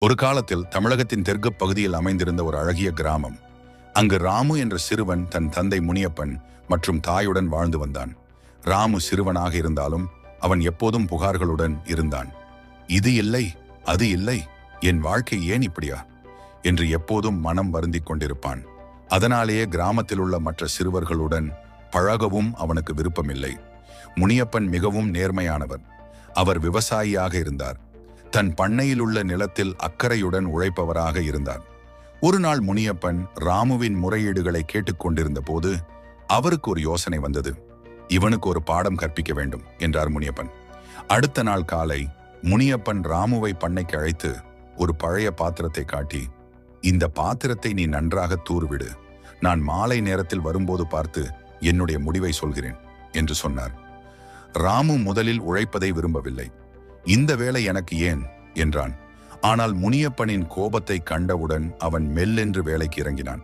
ஒரு காலத்தில் தமிழகத்தின் தெற்கு பகுதியில் அமைந்திருந்த ஒரு அழகிய கிராமம். அங்கு ராமு என்ற சிறுவன் தன் தந்தை முனியப்பன் மற்றும் தாயுடன் வாழ்ந்து வந்தான். ராமு சிறுவனாக இருந்தாலும் அவன் எப்போதும் புகார்களுடன் இருந்தான். இது இல்லை அது இல்லை என் வாழ்க்கை ஏன் இப்படியா? என்று எப்போதும் மனம் வருந்திக் கொண்டிருப்பான். அதனாலேயே கிராமத்தில் உள்ள மற்ற சிறுவர்களுடன் பழகவும் அவனுக்கு விருப்பமில்லை. முனியப்பன் மிகவும் நேர்மையானவர் அவர் விவசாயியாக இருந்தார். தன் பண்ணையில் உள்ள நிலத்தில் அக்கறையுடன் உழைப்பவராக இருந்தார் ஒரு நாள் முனியப்பன் ராமுவின் முறையீடுகளை கேட்டுக்கொண்டிருந்த போது அவருக்கு ஒரு யோசனை வந்தது. இவனுக்கு ஒரு பாடம் கற்பிக்க வேண்டும் என்றார் முனியப்பன். அடுத்த நாள் காலை முனியப்பன் ராமுவை பண்ணைக்கு அழைத்து ஒரு பழைய பாத்திரத்தை காட்டி இந்த பாத்திரத்தை நீ நன்றாக தூர்விடு. நான் மாலை நேரத்தில் வரும்போது பார்த்து என்னுடைய முடிவை சொல்கிறேன் என்று சொன்னார். ராமு முதலில் உழைப்பதை விரும்பவில்லை. இந்த வேலை எனக்கு ஏன்? என்றான். ஆனால் முனியப்பனின் கோபத்தை கண்டவுடன் அவன் மெல்லென்று வேலைக்கு இறங்கினான்.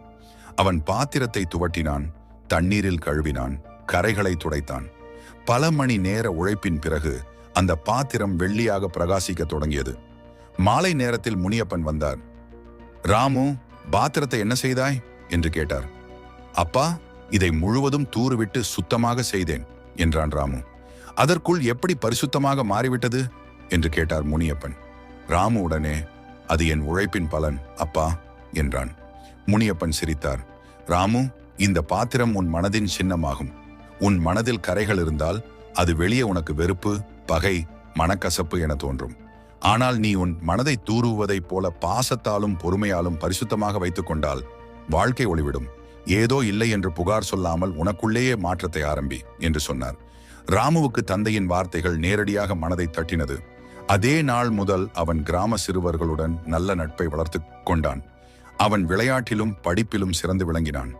அவன் பாத்திரத்தை துவட்டினான் தண்ணீரில் கழுவினான் கரைகளை துடைத்தான். பல மணி நேர உழைப்பின் பிறகு அந்த பாத்திரம் வெள்ளியாக பிரகாசிக்க தொடங்கியது. மாலை நேரத்தில் முனியப்பன் வந்தார். ராமு பாத்திரத்தை என்ன செய்தாய்? என்று கேட்டார். அப்பா இதை முழுவதும் தூறுவிட்டு சுத்தமாக செய்தேன் என்றான் ராமு. அதற்குள் எப்படி பரிசுத்தமாக மாறிவிட்டது? என்று கேட்டார் முனியப்பன். ராமு உடனே அது என் உழைப்பின் பலன் அப்பா என்றான். முனியப்பன் சிரித்தார். ராமு இந்த பாத்திரம் உன் மனதின் சின்னமாகும். உன் மனதில் கரைகள் இருந்தால் அது வெளியே உனக்கு வெறுப்பு பகை மனக்கசப்பு என தோன்றும். ஆனால் நீ உன் மனதை தூறுவதைப் போல பாசத்தாலும் பொறுமையாலும் பரிசுத்தமாக வைத்துக் கொண்டால் வாழ்க்கை ஒளிவிடும். ஏதோ இல்லை என்று புகார் சொல்லாமல் உனக்குள்ளேயே மாற்றத்தை ஆரம்பி என்று சொன்னார். ராமுவுக்கு தந்தையின் வார்த்தைகள் நேரடியாக மனதை தட்டினது. அதே நாள் முதல் அவன் கிராம சிறுவர்களுடன் நல்ல நட்பை வளர்த்து கொண்டான். அவன் விளையாட்டிலும் படிப்பிலும் சிறந்து விளங்கினான்.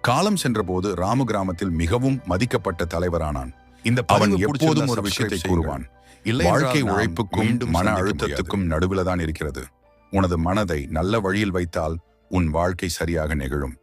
காலம் சென்றபோது ராமு கிராமத்தில் மிகவும் மதிக்கப்பட்ட தலைவரானான். இந்த அவன் எப்போதும் ஒரு விஷயத்தை கூறுவான். வாழ்க்கை உழைப்புக்கும் மன அழுத்தத்துக்கும் நடுவில் தான் இருக்கிறது. உனது மனதை நல்ல வழியில் வைத்தால் உன் வாழ்க்கை சரியாக நிகழும்.